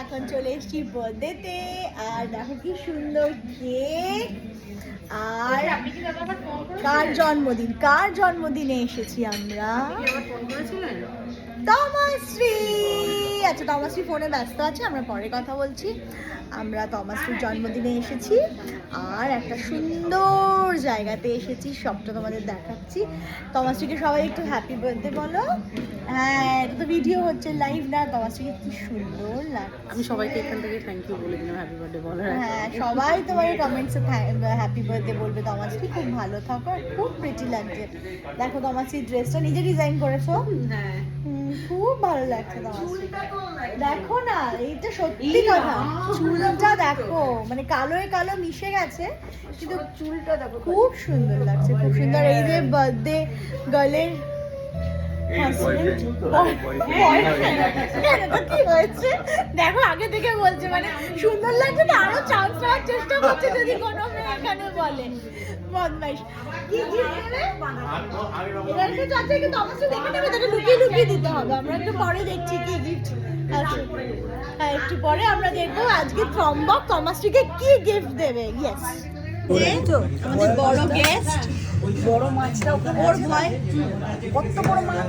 এখন চলে এসেছি বার্থডেতে আর দেখো কি সুন্দর কেক আর কার জন্মদিন? কার জন্মদিনে এসেছি আমরা? তমাশ্রী! আচ্ছা তমাশ্রী ফোনে ব্যস্ত আছে আমরা পরে কথা বলছি। আমরা তমাশ্রীর জন্মদিনে এসেছি আর একটা সুন্দর জায়গাতে এসেছি সবটা তোমাদের দেখাচ্ছি। তমাশ্রীকে সবাই একটু হ্যাপি বার্থডে বলো। হ্যাঁ এটা তো ভিডিও হচ্ছে লাইভ না তমাশ্রীকে কি সুন্দর লাগছে। আমি সবাইকে এখান থেকে থ্যাংক ইউ বলে দিলাম হ্যাপি বার্থডে বলো হ্যাঁ সবাই তোমার কমেন্টসে হ্যাপি বার্থডে বলবে। তমাশ্রী খুব ভালো থাকো আর খুব প্রিটি লাগছে। দেখো তমাশ্রী ড্রেসটা নিজে ডিজাইন করেছ। হ্যাঁ। খুব ভালো লাগছে তমাশ্রী দেখো না এইটা সত্যি কথা। চুলটা দেখো মানে কালোয় কালো মিশে গেছে কিন্তু চুলটা দেখো। খুব সুন্দর লাগছে খুব সুন্দর। এই যে বার্থডে গার্লের দেখো আগে থেকে বলছে মানে সুন্দর লাগছে তো আরও চান্স নেওয়ার চেষ্টা করছে যদি কোনো মেয়ে এখানে বলে। বদমাইশ। কি gift নেবে? এটা একটু চাচ্ছে কিন্তু অবশ্যই দেখে নেবে তাকে লুকিয়ে লুকিয়ে দিতে হবে। আমরা একটু পরে দেখছি কি গিফট হ্যাঁ একটু পরে আমরা দেখব আজকে থ্রম্বক তমাশ্রীকে কি গিফট দেবে? ইয়েস আমাদের বড় গেস্ট বড় মাছটা ওর ভয়। কত বড় মাছ?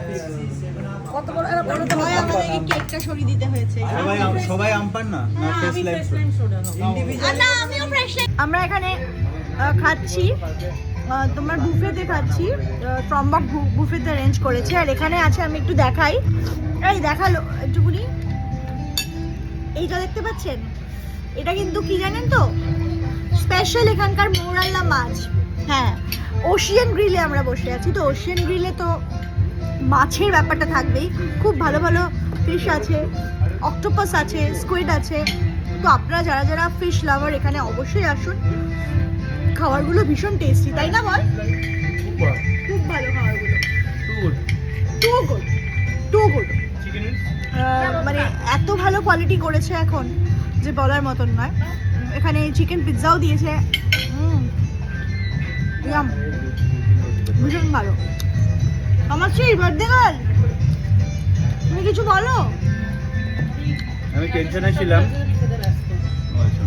কত বড়? এরা বড় ওর ভয় আমাদেরকে কেকটা সরিয়ে দিতে হয়েছে। সবাই সবাই আমপান না? না ফেস লাইফ না। আমিও ফ্রেশ আমরা এখানে খাচ্ছি। তোমার বুফেতে খাচ্ছি। ট্রম্বক বুফেতে অ্যারেঞ্জ করেছে। আর এখানে আছে আমি একটু দেখাই। এই দেখাল একটুকুনি। এইটা দেখতে পাচ্ছেন? এটা কিন্তু কি জানেন তো? স্পেশাল এখানকার মৌরাল্লা মাছ। হ্যাঁ ওশিয়ান গ্রিলে আমরা বসে আছি। তো ওশিয়ান গ্রিলে তো মাছের ব্যাপারটা থাকবেই। খুব ভালো ভালো ফিশ আছে অক্টোপাস আছে স্কুইড আছে। তো আপনারা যারা যারা ফিশ লাভার এখানে অবশ্যই আসুন। খাবারগুলো ভীষণ টেস্টি তাই না বল? খুব ভালো খাবারগুলো। টু গুড টু গুড মানে এত ভালো কোয়ালিটি করেছে এখন যে বলার মতন নয়। এখানে চিকেন পিৎজাও দিয়েছে ভীষণ ভালো আমার সেই বার্থডে গার্ল তুমি কিছু বলো আমি টেনশনে ছিলাম আচ্ছা।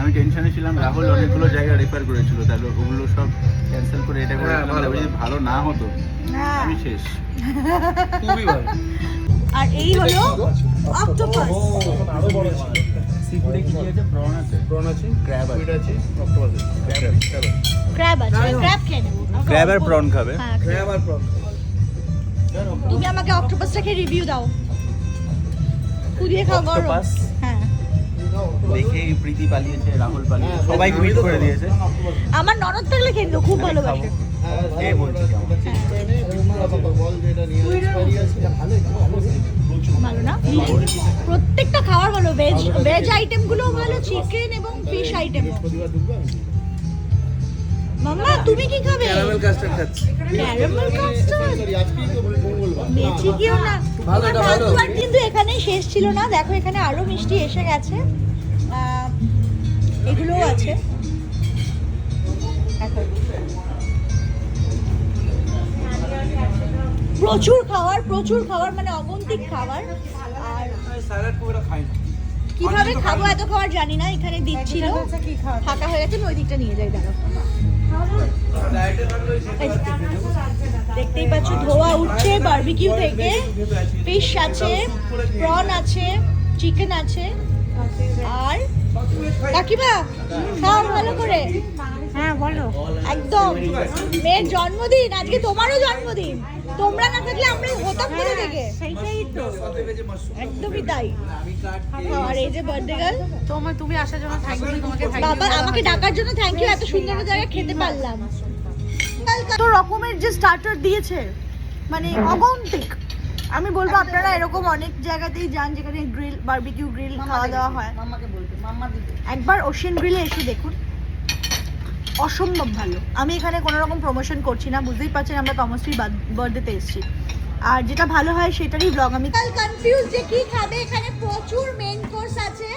আমি টেনশনে ছিলাম রাহুল অনেকগুলো জায়গা রেফার করেছিল তাহলে ওগুলো সব ক্যান্সেল করে এটা করে। যদি ভালো না হতো হ্যাঁ আমি শেষ আর এই হলো অক্টোপাস সি ফুডে কি কি আছে? প্রন আছে। প্রন আছে ক্র্যাব আছে। আছে অক্টোপাস ক্র্যাব ক্র্যাব আছে। ক্র্যাব খেয়ে ক্র্যাব আর প্রন খাবে? হ্যাঁ ক্র্যাব। আর প্রন তুমি আমাকে অক্টোপাসটাকে রিভিউ দাও। পুড়িয়ে খাও গরম? হ্যাঁ। দেখে প্রীতি পালিয়েছে রাহুল পালিয়েছে। সবাই করে দিয়েছে। আমার ননদ থাকলে খেয়ে খুব ভালোবাসে বলছে ভালো না? ভেজ ভেজ আইটেমগুলোও ভালো চিকেন এবং ফিশ আইটেম মাম্মা তুমি কি খাবে? ক্যারামেল কাস্টার্ড খাচ্ছি। ক্যারামেল কাস্টার্ড তো মঙ্গলবার। বেঁচে গিয়েও না। ভালো, এটা ভালো। কিন্তু এখানেই শেষ ছিল না। দেখো এখানে আরও মিষ্টি এসে গেছে। এগুলোও আছে। প্রচুর খাবার প্রচুর খাবার মানে অগন্তিক খাবার আর স্যালাড খুব একটা খাই না। কীভাবে খাব এত খাবার জানি না এখানে দিচ্ছিল। ফাঁকা হয়ে গেছে ওই দিকটা নিয়ে যাই দাঁড়াও। দেখতেই পাচ্ছ ধোয়া উঠছে বারবিকিউ থেকে ফিশ আছে প্রন আছে চিকেন আছে আর কাকিমা খাও ভালো করে। হ্যাঁ বলো। একদম। মেয়ের জন্মদিন আজকে তোমারও জন্মদিন। তোমরা না থাকলে আমরা হতাম কোথা থেকে? সেইটাই তো। একদমই তাই। আর এই যে বার্থডে গার্ল তোমার তুমি আসার জন্য থ্যাংক ইউ তোমাকে বাবা আমাকে ডাকার জন্য থ্যাংক ইউ এত সুন্দর জায়গায় খেতে পারলাম। তো রকমের যে স্টার্টার দিয়েছে মানে অগন্তিক। আমি বলব আপনারা এরকম অনেক জায়গাতেই যান যেখানে গ্রিল বারবিকিউ গ্রিল খাওয়া দাওয়া হয়। মাম্মাকে বলবে মাম্মা দিবে একবার ওশিয়ান গ্রিলে এসে দেখুন। অসম্ভব ভালো। আমি এখানে কোনো রকম প্রমোশন করছি না বুঝতেই পারছেন আমরা তমশ্রীর বার্থডেতে এসেছি। আর যেটা ভালো হয় সেটারই ব্লগ আমি কাল কনফিউজ যে কি খাবে এখানে প্রচুর মেইন কোর্স আছে।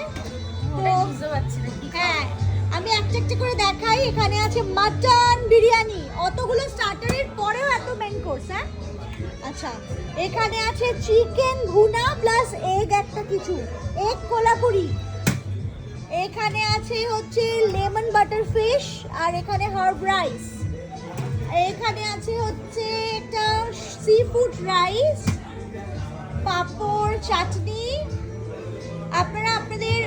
তো বুঝতে পারছি না কি হ্যাঁ আমি একটা একটা করে দেখাই। এখানে আছে মাটন বিরিয়ানি। অতগুলো স্টার্টারের পরেও এত মেইন কোর্স হ্যাঁ? আচ্ছা এখানে আছে চিকেন ভুনা প্লাস এগ একটা কিছু। এগ কোলাপুরি। এখানে আছে হচ্ছে লেমন বাটার ফিশ আর এখানে হার্ব রাইস এখানে আছে হচ্ছে একটা সি ফুড রাইস পাঁপড়, চাটনি। আপনারা আপনাদের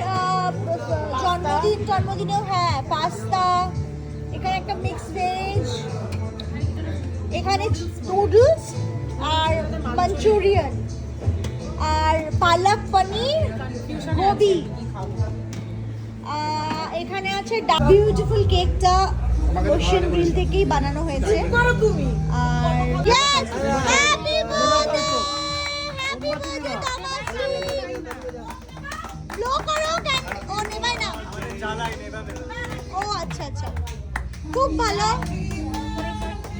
জন্মদিন, জন্মদিনেও হ্যাঁ পাস্তা এখানে একটা মিক্স ভেজ মাঞ্চুরিয়ান আর পালক পনির গোবি। এখানে আছে বিউটিফুল কেকটা ওশিয়ান গ্রিল থেকেই বানানো হয়েছে। আর yes happy birthday happy birthday low করো কেন? ও নেবাই না। ও আচ্ছা আচ্ছা। খুব ভালো।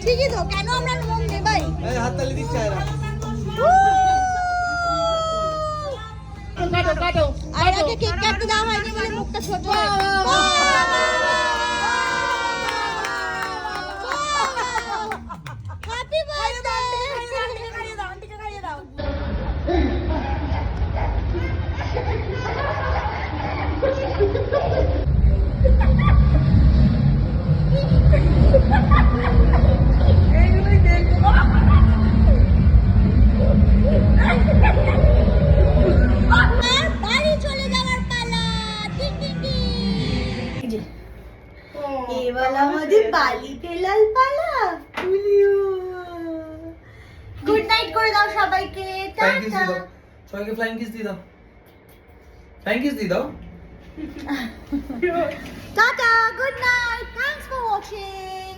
ঠিকই তো কেন আমরা মোম নেবাই? হাত তালি দিচ্ছে আর আগে কেক কাটতে দাও হয়নি বলে মুখটা ছোট। নাইট করে দাও সবাইকে। টাটা। সবাইকে ফ্লাইং কিস দিয়ে দাও। ফ্লাইং কিস দিয়ে দাও। Tata good night thanks for watching